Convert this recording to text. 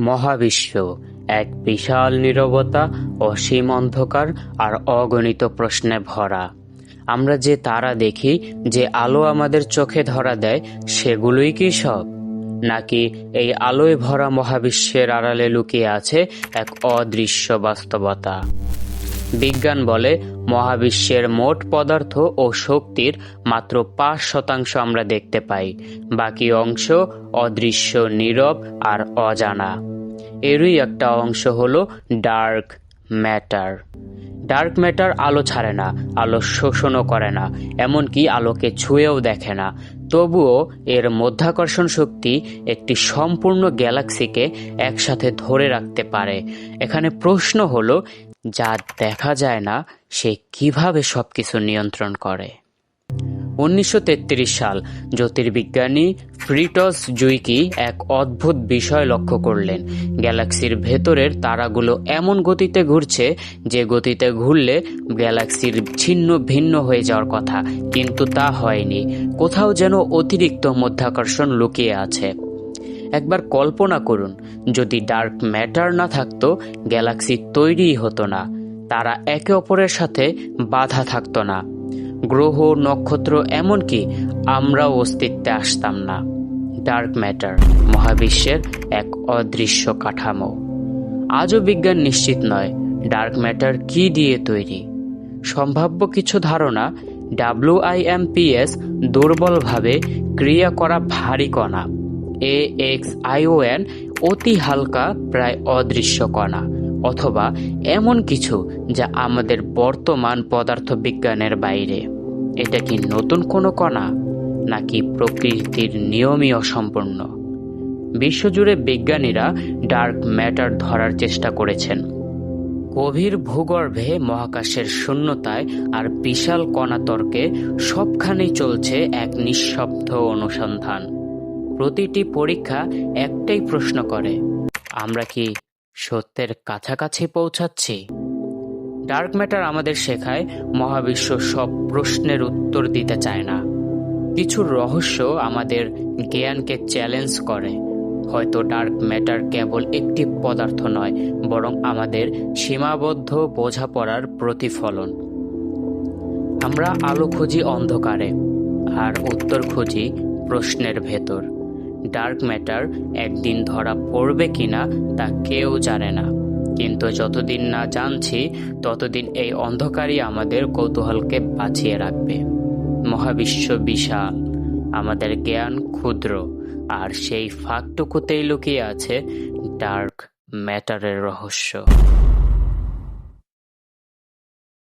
মহাবিশ্ব, এক বিশাল নীরবতা, অসীম অন্ধকার আর অগণিত প্রশ্নে ভরা। আমরা যে তারা দেখি, যে আলো আমাদের চোখে ধরা দেয়, সেগুলোই কি সব? নাকি এই আলোয় ভরা মহাবিশ্বের আড়ালে লুকিয়ে আছে এক অদৃশ্য বাস্তবতা? বিজ্ঞান বলে, মহাবিশ্বের মোট পদার্থ ও শক্তির মাত্র পাঁচ শতাংশ আমরা দেখতে পাই। বাকি অংশ অদৃশ্য, নীরব আর অজানা। এরই একটা অংশ হলো ডার্ক ম্যাটার। ডার্ক ম্যাটার আলো ছাড়ে না, আলো শোষণও করে না, এমনকি আলোকে ছুঁয়েও দেখে না। তবুও এর মধ্যাকর্ষণ শক্তি একটি সম্পূর্ণ গ্যালাক্সিকে একসাথে ধরে রাখতে পারে। এখানে প্রশ্ন হলো যা দেখা যায় না, সে কীভাবে সবকিছু নিয়ন্ত্রণ করে? উনিশশো তেত্রিশ সাল জ্যোতির্বিজ্ঞানী ফ্রিটস জুইকি এক অদ্ভুত বিষয় লক্ষ্য করলেন। গ্যালাক্সির ভেতরের তারাগুলো এমন গতিতে ঘুরছে যে গতিতে ঘুরলে গ্যালাক্সির ছিন্ন ভিন্ন হয়ে যাওয়ার কথা, কিন্তু তা হয়নি। কোথাও যেন অতিরিক্ত মধ্যাকর্ষণ লুকিয়ে আছে। একবার কল্পনা করুন, যদি ডার্ক ম্যাটার না থাকতো গ্যালাক্সি তৈরিই হতো না। তারা একে অপরের সাথে বাধা থাকতো না। গ্রহ, নক্ষত্র এমনকি আমরাও অস্তিত্বে আসতাম না। ডার্ক ম্যাটার মহাবিশ্বের এক অদৃশ্য কাঠামো। আজও বিজ্ঞান নিশ্চিত নয় ডার্ক ম্যাটার কি দিয়ে তৈরি। সম্ভাব্য কিছু ধারণা ডাব্লিউআইএমপিএস দুর্বলভাবে ক্রিয়া করা ভারী কণা। এ এক্স আইওএন অতি হালকা, প্রায় অদৃশ্য কণা, অথবা এমন কিছু যা আমাদের বর্তমান পদার্থবিজ্ঞানের বাইরে। এটা কি নতুন কোনো কণা, নাকি প্রকৃতির নিয়মই অসম্পূর্ণ বিশ্বজুড়ে বিজ্ঞানীরা ডার্ক ম্যাটার ধরার চেষ্টা করেছেন। গভীর ভূগর্ভে মহাকাশের শূন্যতায় আর বিশাল কণাতর্কে সবখানেই চলছে এক নিঃশব্দ অনুসন্ধান। প্রতিটি পরীক্ষা একটাই প্রশ্ন করে। আমরা কি সত্যের কাছাকাছি পৌঁছাচ্ছি? ডার্ক ম্যাটার আমাদের শেখায়, মহাবিশ্ব সব প্রশ্নের উত্তর দিতে চায় না। কিছু রহস্য আমাদের জ্ঞানকে চ্যালেঞ্জ করে। হয়তো ডার্ক ম্যাটার কেবল একটি পদার্থ নয়, বরং আমাদের সীমাবদ্ধ বোঝাপড়ার প্রতিফলন। আমরা আলো খুঁজি অন্ধকারে, আর উত্তর খুঁজি প্রশ্নের ভেতর। ডার্ক ম্যাটার একদিন ধরা পড়বে কিনা তা কেউ জানে না। কিন্তু যতদিন না জানছি, ততদিন এই অন্ধকারই আমাদের কৌতূহলকে বাঁচিয়ে রাখবে। মহাবিশ্ব বিশাল, আমাদের জ্ঞান ক্ষুদ্র, আর সেই ফাঁকটুকুতেই লুকিয়ে আছে ডার্ক ম্যাটারের রহস্য।